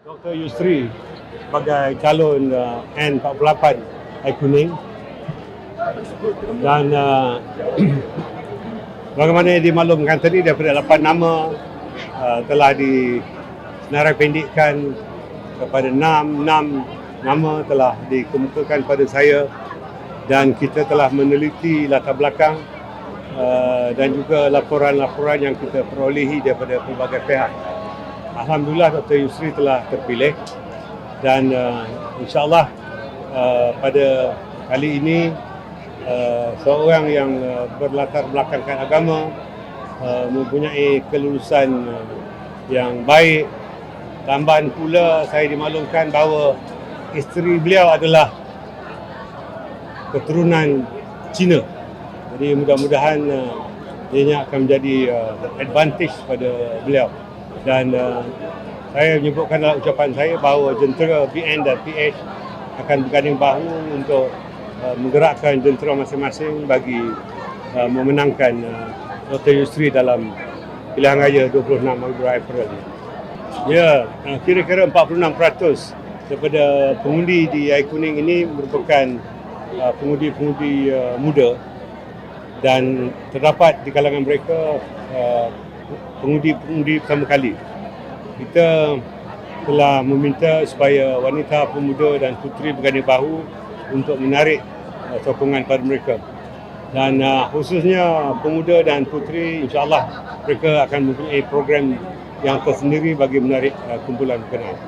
Dr. Yusri sebagai calon uh, N48 Air Kuning dan uh, bagaimana dimaklumkan tadi daripada 8 nama uh, telah disenarai pendekkan kepada 6 6 nama telah dikemukakan pada saya dan kita telah meneliti latar belakang uh, dan juga laporan-laporan yang kita perolehi daripada pelbagai pihak. Alhamdulillah Dr. Yusri telah terpilih. Dan uh, insyaAllah uh, pada kali ini uh, seorang yang uh, berlatar belakangkan agama uh, mempunyai kelulusan uh, yang baik. Tambahan pula saya dimaklumkan bahawa isteri beliau adalah keturunan Cina. Jadi mudah-mudahan uh, ianya akan menjadi uh, advantage pada beliau dan uh, saya menyebutkan dalam ucapan saya bahawa jentera BN dan PH akan berganding bahu untuk uh, menggerakkan jentera masing-masing bagi uh, memenangkan uh, Dr. Yusri dalam pilihan raya 26 April ini. Ya, uh, kira-kira 46% daripada pengundi di Air Kuning ini merupakan uh, pengundi-pengundi uh, muda dan terdapat di kalangan mereka uh, pengundi-pengundi pertama kali. Kita telah meminta supaya wanita, pemuda dan puteri berganding bahu untuk menarik uh, sokongan pada mereka. Dan uh, khususnya pemuda dan puteri insyaAllah mereka akan mempunyai program yang tersendiri bagi menarik uh, kumpulan berkenaan.